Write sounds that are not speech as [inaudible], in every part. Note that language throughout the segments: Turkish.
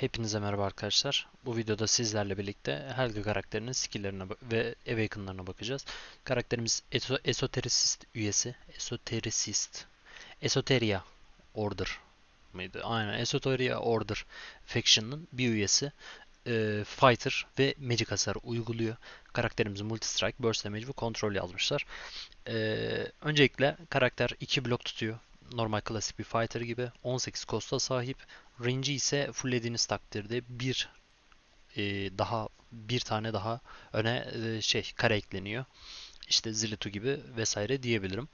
Hepinize merhaba arkadaşlar. Bu videoda sizlerle birlikte Helga karakterinin skill'lerine ve Awaken'larına bakacağız. Karakterimiz Eso Esotericist üyesi. Esotericist. Esoteria Order mıydı? Aynen. Esoteria Order Faction'ın bir üyesi. Ee, fighter ve magic hasarı uyguluyor. Karakterimiz multi strike, burst damage ve control yazmışlar. Ee, öncelikle karakter 2 blok tutuyor. Normal klasik bir fighter gibi. 18 costa sahip. Range'i ise fulllediğiniz takdirde bir e, daha bir tane daha öne e, şey kare ekleniyor. İşte Zilitu gibi vesaire diyebilirim.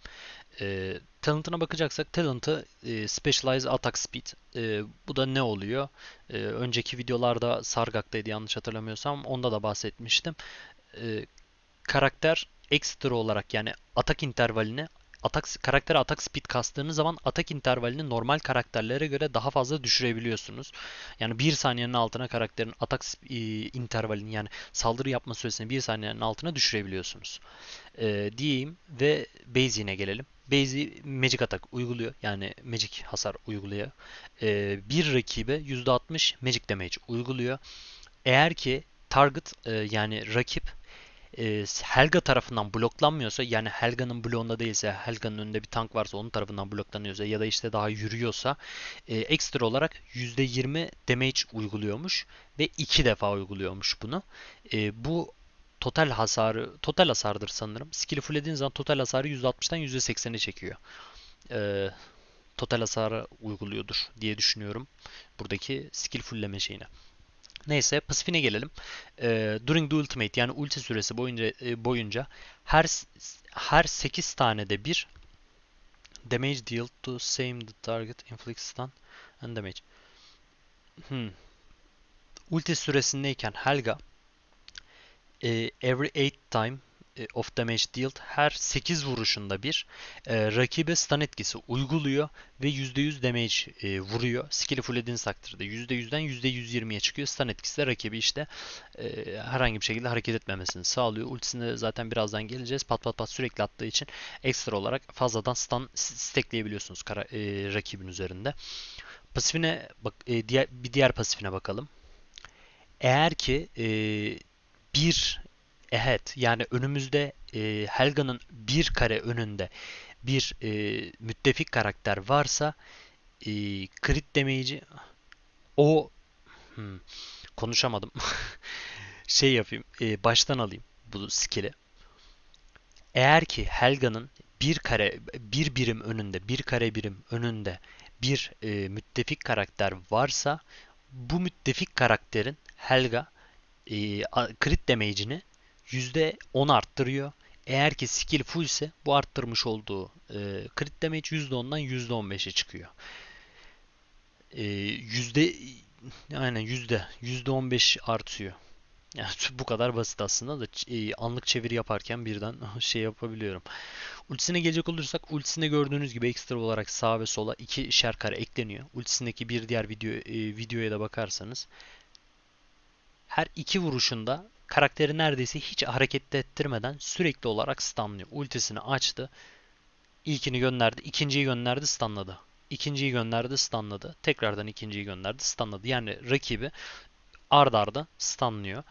E, talent'ına bakacaksak talent'ı e, Specialize Attack Speed. E, bu da ne oluyor? E, önceki videolarda Sargak'taydı yanlış hatırlamıyorsam. Onda da bahsetmiştim. E, karakter ekstra olarak yani atak intervalini atak karaktere atak speed kastığınız zaman atak intervalini normal karakterlere göre daha fazla düşürebiliyorsunuz. Yani bir saniyenin altına karakterin atak e, intervalini yani saldırı yapma süresini bir saniyenin altına düşürebiliyorsunuz. Ee, diyeyim ve Basic'ine gelelim. Basic Magic Attack uyguluyor. Yani Magic hasar uyguluyor. Ee, bir rakibe %60 Magic Damage uyguluyor. Eğer ki target e, yani rakip e, Helga tarafından bloklanmıyorsa yani Helga'nın bloğunda değilse Helga'nın önünde bir tank varsa onun tarafından bloklanıyorsa ya da işte daha yürüyorsa e, ekstra olarak %20 damage uyguluyormuş ve iki defa uyguluyormuş bunu. E, bu total hasarı total hasardır sanırım. Skill'i fulllediğiniz zaman total hasarı %60'dan %80'e çekiyor. E, total hasarı uyguluyordur diye düşünüyorum. Buradaki skill fullleme şeyine. Neyse pasifine gelelim. Ee, during the ultimate yani ulti süresi boyunca e, boyunca her her 8 tane de bir damage deal to same the target inflict stun and damage. Hmm. Ulti süresindeyken Helga e, every 8 time e, of damage dealt her 8 vuruşunda bir e, rakibe stun etkisi uyguluyor ve %100 damage e, vuruyor. Skill'i fulllediğiniz takdirde %100'den %120'ye çıkıyor. Stun etkisi de rakibi işte e, herhangi bir şekilde hareket etmemesini sağlıyor. Ultisine zaten birazdan geleceğiz. Pat pat pat sürekli attığı için ekstra olarak fazladan stun stackleyebiliyorsunuz kara, e, rakibin üzerinde. Pasifine bak, e, diğer, bir diğer pasifine bakalım. Eğer ki e, bir ahead yani önümüzde e, Helga'nın bir kare önünde bir e, müttefik karakter varsa e, crit damage'i o hmm, konuşamadım. [laughs] şey yapayım. e, baştan alayım bu skill'i. Eğer ki Helga'nın bir kare bir birim önünde bir kare birim önünde bir e, müttefik karakter varsa bu müttefik karakterin Helga e, crit damage'ini %10 arttırıyor. Eğer ki skill full ise bu arttırmış olduğu e, crit damage %10'dan %15'e çıkıyor. E, yüzde aynen yüzde 15 artıyor. Yani [laughs] bu kadar basit aslında da e, anlık çeviri yaparken birden [laughs] şey yapabiliyorum. Ultisine gelecek olursak ultisinde gördüğünüz gibi ekstra olarak sağa ve sola iki şer kare ekleniyor. Ultisindeki bir diğer video e, videoya da bakarsanız her iki vuruşunda karakteri neredeyse hiç hareket ettirmeden sürekli olarak stunlıyor. Ultisini açtı. İlkini gönderdi. ikinciyi gönderdi stunladı. İkinciyi gönderdi stunladı. Tekrardan ikinciyi gönderdi stunladı. Yani rakibi ard arda stunlıyor.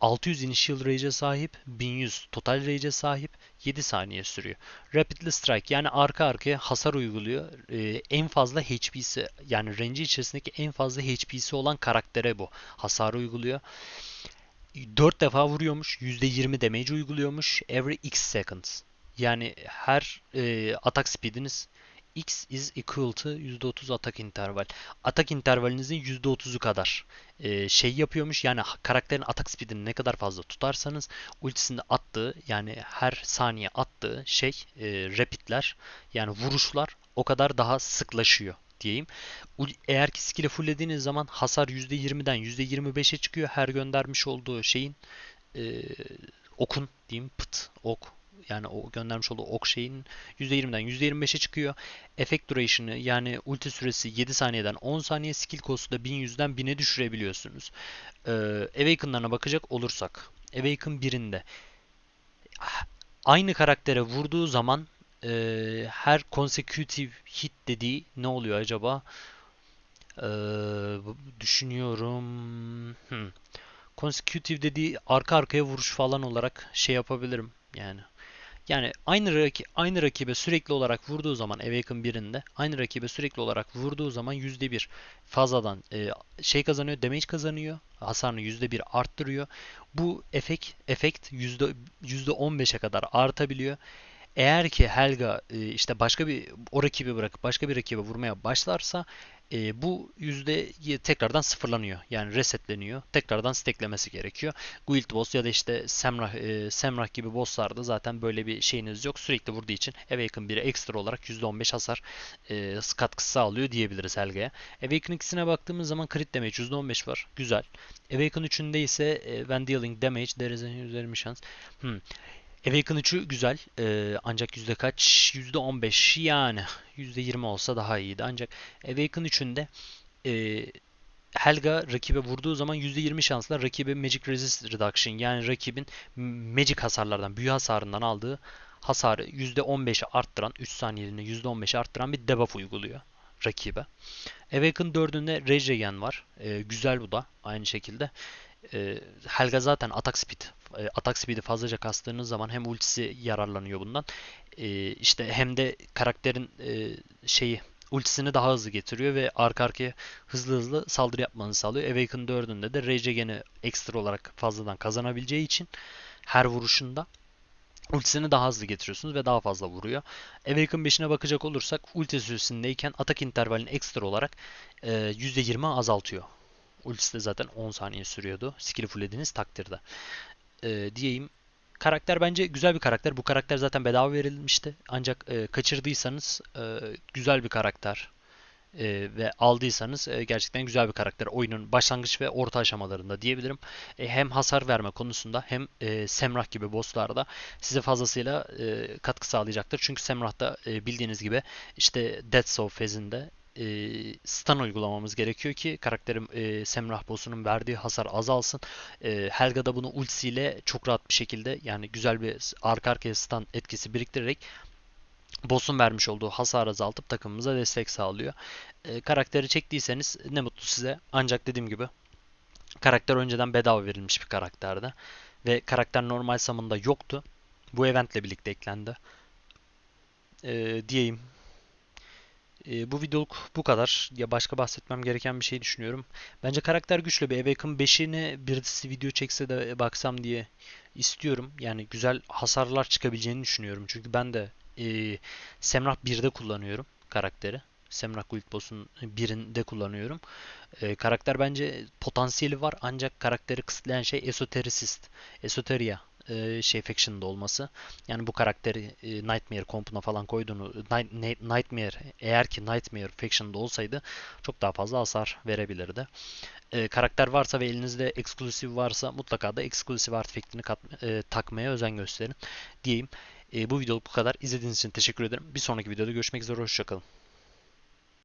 600 initial rage'e sahip, 1100 total rage'e sahip, 7 saniye sürüyor. Rapidly strike yani arka arkaya hasar uyguluyor. Ee, en fazla HP'si yani range içerisindeki en fazla HP'si olan karaktere bu hasar uyguluyor. 4 defa vuruyormuş. %20 damage uyguluyormuş. Every x seconds. Yani her e, atak speediniz x is equal to %30 atak interval. Atak intervalinizin %30'u kadar e, şey yapıyormuş. Yani karakterin atak speedini ne kadar fazla tutarsanız ultisinde attığı yani her saniye attığı şey e, rapidler yani vuruşlar o kadar daha sıklaşıyor diyeyim. Eğer ki skill'i fulllediğiniz zaman hasar %20'den %25'e çıkıyor. Her göndermiş olduğu şeyin e, okun diyeyim pıt ok yani o göndermiş olduğu ok şeyin %20'den %25'e çıkıyor. Effect duration'ı yani ulti süresi 7 saniyeden 10 saniye skill cost'u da 1100'den 1000'e düşürebiliyorsunuz. Ee, Awaken'larına bakacak olursak Awaken birinde aynı karaktere vurduğu zaman e, her consecutive hit dediği ne oluyor acaba? E, düşünüyorum. Hmm. Consecutive dediği arka arkaya vuruş falan olarak şey yapabilirim yani. Yani aynı raki, aynı rakibe sürekli olarak vurduğu zaman Awaken birinde aynı rakibe sürekli olarak vurduğu zaman %1 fazladan e, şey kazanıyor, damage kazanıyor. Hasarını %1 arttırıyor. Bu efekt efekt yüzde 15'e kadar artabiliyor. Eğer ki Helga e, işte başka bir o rakibi bırakıp başka bir rakibe vurmaya başlarsa e, bu yüzde tekrardan sıfırlanıyor. Yani resetleniyor. Tekrardan stacklemesi gerekiyor. Guild boss ya da işte Semrah, e, Semrah gibi bosslarda zaten böyle bir şeyiniz yok. Sürekli vurduğu için Awaken 1'e ekstra olarak %15 hasar e, katkısı sağlıyor diyebiliriz Helga'ya. Awaken ikisine baktığımız zaman crit damage %15 var. Güzel. Awaken 3'ünde ise e, when dealing damage there is a %20 şans. Hmm. Awaken 3'ü güzel. Ee, ancak yüzde kaç? Yüzde 15 yani. Yüzde 20 olsa daha iyiydi. Ancak Awaken 3'ünde e, Helga rakibe vurduğu zaman %20 şansla rakibe Magic Resist Reduction yani rakibin Magic hasarlardan, büyü hasarından aldığı hasarı %15'e arttıran, 3 saniyeliğine %15'e arttıran bir debuff uyguluyor rakibe. Awaken 4'ünde Rage Again var. Ee, güzel bu da aynı şekilde. Ee, Helga zaten atak speed e, atak speed'i fazlaca kastığınız zaman hem ultisi yararlanıyor bundan. E, işte hem de karakterin e, şeyi ultisini daha hızlı getiriyor ve arka arkaya hızlı hızlı saldırı yapmanızı sağlıyor. Awaken 4'ünde de Rage Again'i ekstra olarak fazladan kazanabileceği için her vuruşunda ultisini daha hızlı getiriyorsunuz ve daha fazla vuruyor. Awaken 5'ine bakacak olursak ulti süresindeyken atak intervalini ekstra olarak e, %20 azaltıyor. Ultisi de zaten 10 saniye sürüyordu. Skill'i fulllediğiniz takdirde e, diyeyim. Karakter bence güzel bir karakter. Bu karakter zaten bedava verilmişti. Ancak e, kaçırdıysanız e, güzel bir karakter e, ve aldıysanız e, gerçekten güzel bir karakter. Oyunun başlangıç ve orta aşamalarında diyebilirim. E, hem hasar verme konusunda hem e, Semrah gibi bosslarda size fazlasıyla e, katkı sağlayacaktır. Çünkü Semrah'ta e, bildiğiniz gibi işte Dead Soul fezinde e, stun uygulamamız gerekiyor ki karakterim e, Semrah boss'unun verdiği hasar azalsın. E, Helga da bunu ultisiyle çok rahat bir şekilde yani güzel bir arka arkaya stun etkisi biriktirerek boss'un vermiş olduğu hasarı azaltıp takımımıza destek sağlıyor. E, karakteri çektiyseniz ne mutlu size. Ancak dediğim gibi karakter önceden bedava verilmiş bir karakterdi. Ve karakter normal samında yoktu. Bu eventle birlikte eklendi. E, diyeyim. E, bu videoluk bu kadar. Ya başka bahsetmem gereken bir şey düşünüyorum. Bence karakter güçlü bir Awaken 5'ine birisi video çekse de baksam diye istiyorum. Yani güzel hasarlar çıkabileceğini düşünüyorum. Çünkü ben de e, Semrah 1'de kullanıyorum karakteri. Semrah Guild Boss'un birinde kullanıyorum. E, karakter bence potansiyeli var ancak karakteri kısıtlayan şey Esotericist, Esoteria e, şey faction'da olması. Yani bu karakteri e, Nightmare kompuna falan koyduğunu Nightmare eğer ki Nightmare faction'da olsaydı çok daha fazla hasar verebilirdi. E, karakter varsa ve elinizde eksklusif varsa mutlaka da eksklusif artefaktini e, takmaya özen gösterin diyeyim. E, bu videoluk bu kadar. İzlediğiniz için teşekkür ederim. Bir sonraki videoda görüşmek üzere. Hoşçakalın.